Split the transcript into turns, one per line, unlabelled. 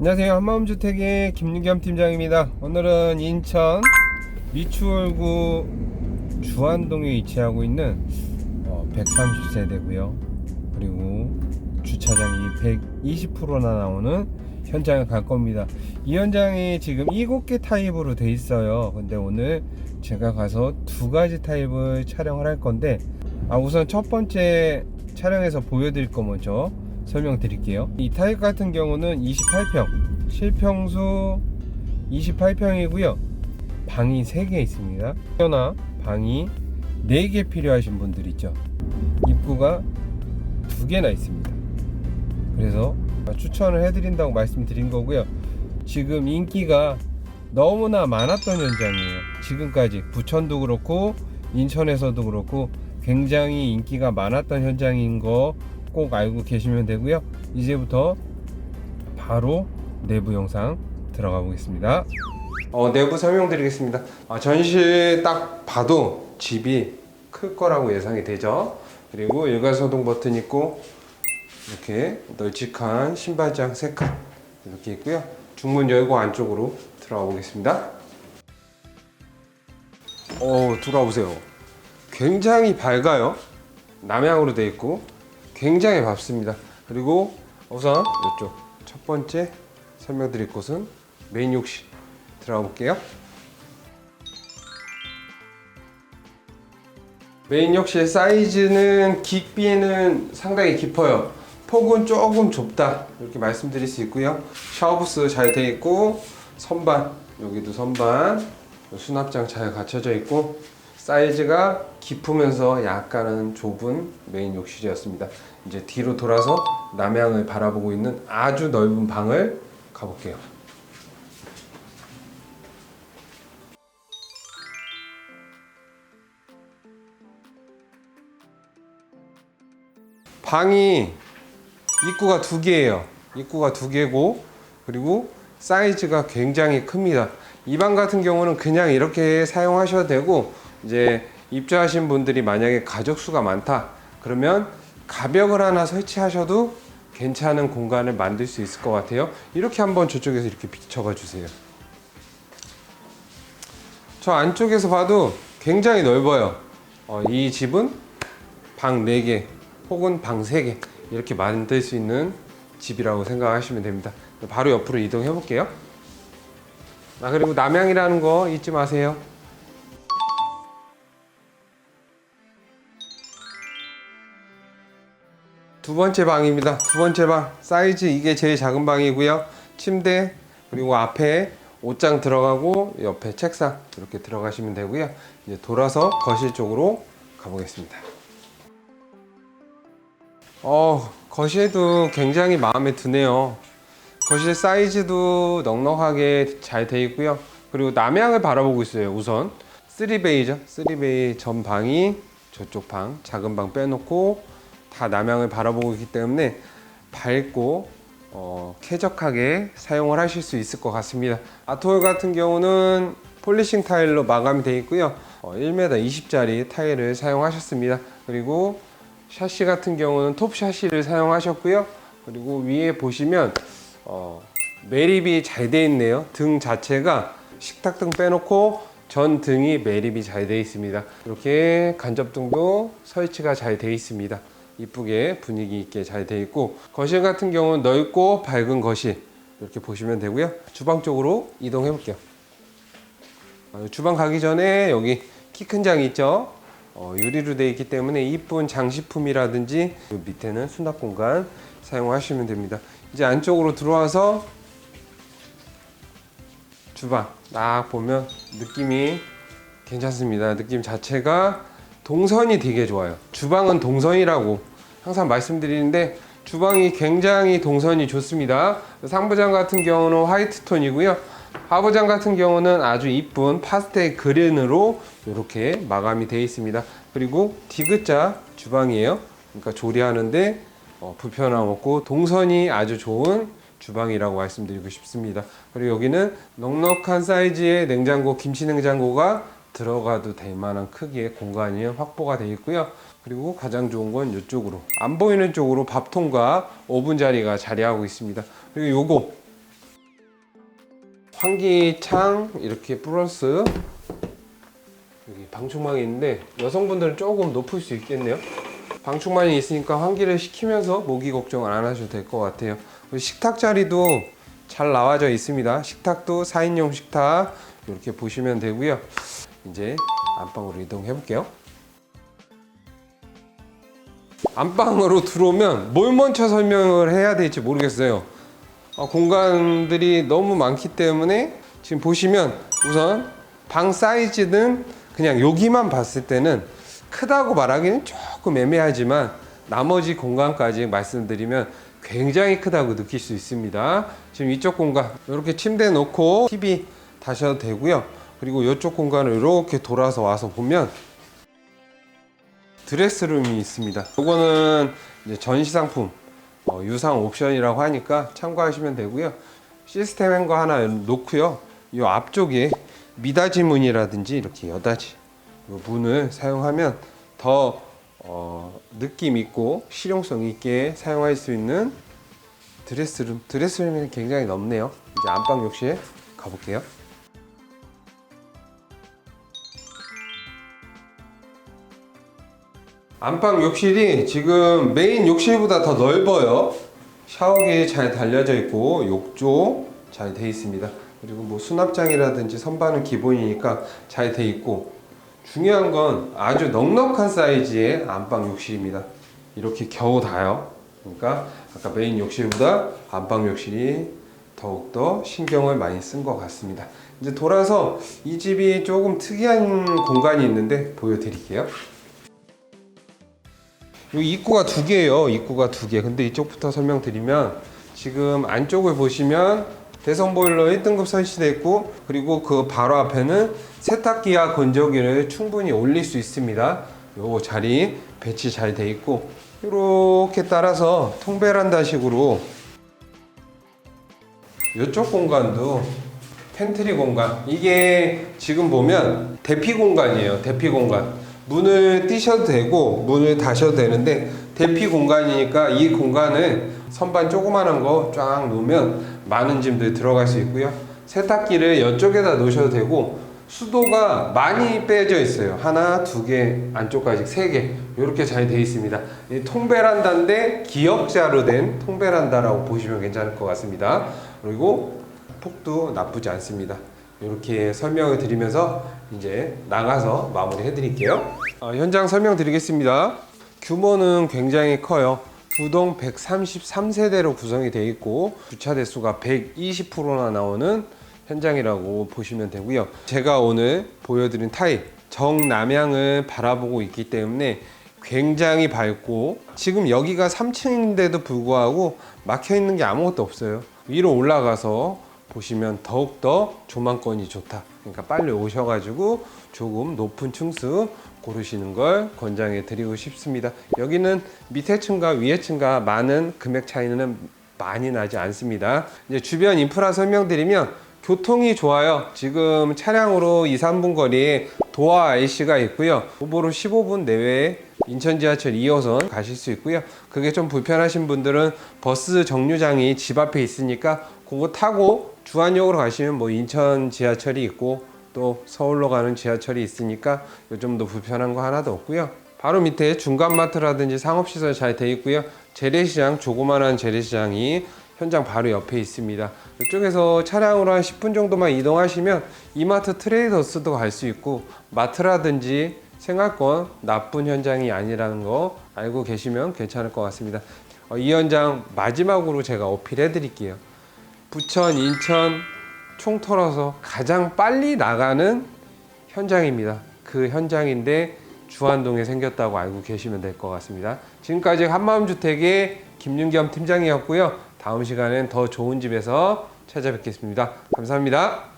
안녕하세요. 한마음주택의 김윤겸 팀장입니다. 오늘은 인천 미추홀구 주안동에 위치하고 있는 130세대고요. 그리고 주차장이 120%나 나오는 현장에 갈 겁니다. 이 현장이 지금 7개 타입으로 돼 있어요. 근데 오늘 제가 가서 두 가지 타입을 촬영을 할 건데 아 우선 첫 번째 촬영에서 보여드릴 거 먼저 설명드릴게요. 이 타입 같은 경우는 28평, 실평수 28평이고요. 방이 3개 있습니다. 하나 방이 4개 필요하신 분들 있죠. 입구가 2개나 있습니다. 그래서 추천을 해드린다고 말씀드린 거고요. 지금 인기가 너무나 많았던 현장이에요. 지금까지 부천도 그렇고 인천에서도 그렇고 굉장히 인기가 많았던 현장인 거 꼭 알고 계시면 되고요. 이제부터 바로 내부 영상 들어가 보겠습니다. 어, 내부 설명드리겠습니다. 아, 전실 딱 봐도 집이 클 거라고 예상이 되죠. 그리고 일괄소동 버튼 있고 이렇게 널찍한 신발장 세칸 이렇게 있고요. 중문 열고 안쪽으로 들어가 보겠습니다. 어, 들어와 보세요. 굉장히 밝아요. 남향으로 되어 있고 굉장히 밝습니다. 그리고 우선 이쪽 첫 번째 설명드릴 곳은 메인 욕실 들어가 볼게요. 메인 욕실 사이즈는 깊이는 상당히 깊어요. 폭은 조금 좁다 이렇게 말씀드릴 수 있고요. 샤워부스 잘 되어 있고 선반 여기도 선반 수납장 잘 갖춰져 있고 사이즈가 깊으면서 약간은 좁은 메인 욕실이었습니다. 이제 뒤로 돌아서 남향을 바라보고 있는 아주 넓은 방을 가볼게요. 방이 입구가 두 개예요. 입구가 두 개고 그리고 사이즈가 굉장히 큽니다. 이 방 같은 경우는 그냥 이렇게 사용하셔도 되고 이제 입주하신 분들이 만약에 가족 수가 많다 그러면 가벽을 하나 설치하셔도 괜찮은 공간을 만들 수 있을 것 같아요. 이렇게 한번 저쪽에서 이렇게 비춰봐 주세요. 저 안쪽에서 봐도 굉장히 넓어요. 어, 이 집은 방 4개 혹은 방 3개 이렇게 만들 수 있는 집이라고 생각하시면 됩니다. 바로 옆으로 이동해 볼게요. 아, 그리고 남향이라는 거 잊지 마세요. 두 번째 방입니다. 두 번째 방 사이즈 이게 제일 작은 방이고요. 침대 그리고 앞에 옷장 들어가고 옆에 책상 이렇게 들어가시면 되고요. 이제 돌아서 거실 쪽으로 가보겠습니다. 어 거실도 굉장히 마음에 드네요. 거실 사이즈도 넉넉하게 잘 돼 있고요. 그리고 남향을 바라보고 있어요. 우선 3베이죠. 3베이 전 방이 저쪽 방 작은 방 빼놓고 다 남향을 바라보고 있기 때문에 밝고 어, 쾌적하게 사용을 하실 수 있을 것 같습니다. 아트홀 같은 경우는 폴리싱 타일로 마감이 되어 있고요. 어, 1m 20짜리 타일을 사용하셨습니다. 그리고 샤시 같은 경우는 톱 샤시를 사용하셨고요. 그리고 위에 보시면 어, 매립이 잘 되어 있네요. 등 자체가 식탁등 빼놓고 전 등이 매립이 잘 되어 있습니다. 이렇게 간접등도 설치가 잘 되어 있습니다. 이쁘게 분위기 있게 잘 되어 있고 거실 같은 경우는 넓고 밝은 거실 이렇게 보시면 되고요. 주방 쪽으로 이동해 볼게요. 어, 주방 가기 전에 여기 키 큰 장 있죠? 어, 유리로 되어 있기 때문에 이쁜 장식품이라든지 그 밑에는 수납 공간 사용하시면 됩니다. 이제 안쪽으로 들어와서 주방 딱 보면 느낌이 괜찮습니다. 느낌 자체가 동선이 되게 좋아요. 주방은 동선이라고 항상 말씀드리는데 주방이 굉장히 동선이 좋습니다. 상부장 같은 경우는 화이트 톤이고요. 하부장 같은 경우는 아주 이쁜 파스텔 그린으로 이렇게 마감이 되어 있습니다. 그리고 디귿자 주방이에요. 그러니까 조리하는데 어, 불편함 없고 동선이 아주 좋은 주방이라고 말씀드리고 싶습니다. 그리고 여기는 넉넉한 사이즈의 냉장고, 김치 냉장고가 들어가도 될 만한 크기의 공간이 확보가 되어 있고요. 그리고 가장 좋은 건 이쪽으로 안 보이는 쪽으로 밥통과 오븐 자리가 자리하고 있습니다. 그리고 요거 환기창 이렇게 플러스 여기 방충망이 있는데 여성분들은 조금 높을 수 있겠네요. 방충망이 있으니까 환기를 시키면서 모기 걱정을 안 하셔도 될 것 같아요. 식탁 자리도 잘 나와져 있습니다. 식탁도 4인용 식탁 이렇게 보시면 되고요. 이제 안방으로 이동해 볼게요. 안방으로 들어오면 뭘 먼저 설명을 해야 될지 모르겠어요. 어, 공간들이 너무 많기 때문에 지금 보시면 우선 방 사이즈는 그냥 여기만 봤을 때는 크다고 말하기는 조금 애매하지만 나머지 공간까지 말씀드리면 굉장히 크다고 느낄 수 있습니다. 지금 이쪽 공간 이렇게 침대 놓고 TV 다셔도 되고요. 그리고 이쪽 공간을 이렇게 돌아서 와서 보면 드레스룸이 있습니다. 이거는 이제 전시 상품 어, 유상 옵션이라고 하니까 참고하시면 되고요. 시스템 행거 하나 놓고요. 이 앞쪽에 미닫이 문이라든지 이렇게 여닫이 이 문을 사용하면 더 어, 느낌 있고 실용성 있게 사용할 수 있는 드레스룸. 드레스룸이 굉장히 넓네요. 이제 안방 욕실 가볼게요. 안방 욕실이 지금 메인 욕실보다 더 넓어요. 샤워기 잘 달려져 있고 욕조 잘 돼 있습니다. 그리고 뭐 수납장이라든지 선반은 기본이니까 잘 돼 있고 중요한 건 아주 넉넉한 사이즈의 안방 욕실입니다. 이렇게 겨우 다요. 그러니까 아까 메인 욕실보다 안방 욕실이 더욱더 신경을 많이 쓴 것 같습니다. 이제 돌아서 이 집이 조금 특이한 공간이 있는데 보여드릴게요. 여기 입구가 두 개예요. 입구가 두 개. 근데 이쪽부터 설명드리면 지금 안쪽을 보시면 대성 보일러 1등급 설치되어 있고 그리고 그 바로 앞에는 세탁기와 건조기를 충분히 올릴 수 있습니다. 요 자리 배치 잘 돼 있고 이렇게 따라서 통베란다식으로 이쪽 공간도 팬트리 공간 이게 지금 보면 대피 공간이에요 대피 공간 문을 띄셔도 되고 문을 닫셔도 되는데 대피 공간이니까 이 공간을 선반 조그만한 거 쫙 놓으면 많은 짐들 들어갈 수 있고요. 세탁기를 이쪽에다 놓으셔도 되고 수도가 많이 빼져 있어요. 하나 두 개 안쪽까지 세 개. 이렇게 잘돼 있습니다. 이 통베란다인데 기역자로 된 통베란다라고 보시면 괜찮을 것 같습니다. 그리고 폭도 나쁘지 않습니다. 이렇게 설명을 드리면서 이제 나가서 마무리 해드릴게요. 어, 현장 설명 드리겠습니다. 규모는 굉장히 커요. 두동 133세대로 구성이 되어 있고 주차 대수가 120%나 나오는 현장이라고 보시면 되고요. 제가 오늘 보여드린 타입 정남향을 바라보고 있기 때문에 굉장히 밝고 지금 여기가 3층인데도 불구하고 막혀 있는 게 아무것도 없어요. 위로 올라가서 보시면 더욱더 조망권이 좋다. 그러니까 빨리 오셔가지고 조금 높은 층수 고르시는 걸 권장해 드리고 싶습니다. 여기는 밑에 층과 위에 층과 많은 금액 차이는 많이 나지 않습니다. 이제 주변 인프라 설명드리면 교통이 좋아요. 지금 차량으로 2, 3분 거리에 도화 IC가 있고요. 도보로 15분 내외에 인천 지하철 2호선 가실 수 있고요. 그게 좀 불편하신 분들은 버스 정류장이 집 앞에 있으니까 그거 타고 주안역으로 가시면 뭐 인천 지하철이 있고 또 서울로 가는 지하철이 있으니까 요즘 더 불편한 거 하나도 없고요. 바로 밑에 중간마트라든지 상업시설 잘 돼 있고요. 재래시장, 조그만한 재래시장이 현장 바로 옆에 있습니다. 이쪽에서 차량으로 한 10분 정도만 이동하시면 이마트 트레이더스도 갈 수 있고 마트라든지 생활권 나쁜 현장이 아니라는 거 알고 계시면 괜찮을 것 같습니다. 어, 이 현장 마지막으로 제가 어필해 드릴게요. 부천, 인천 총털어서 가장 빨리 나가는 현장입니다. 그 현장인데 주안동에 생겼다고 알고 계시면 될 것 같습니다. 지금까지 한마음주택의 김윤겸 팀장이었고요. 다음 시간엔 더 좋은 집에서 찾아뵙겠습니다. 감사합니다.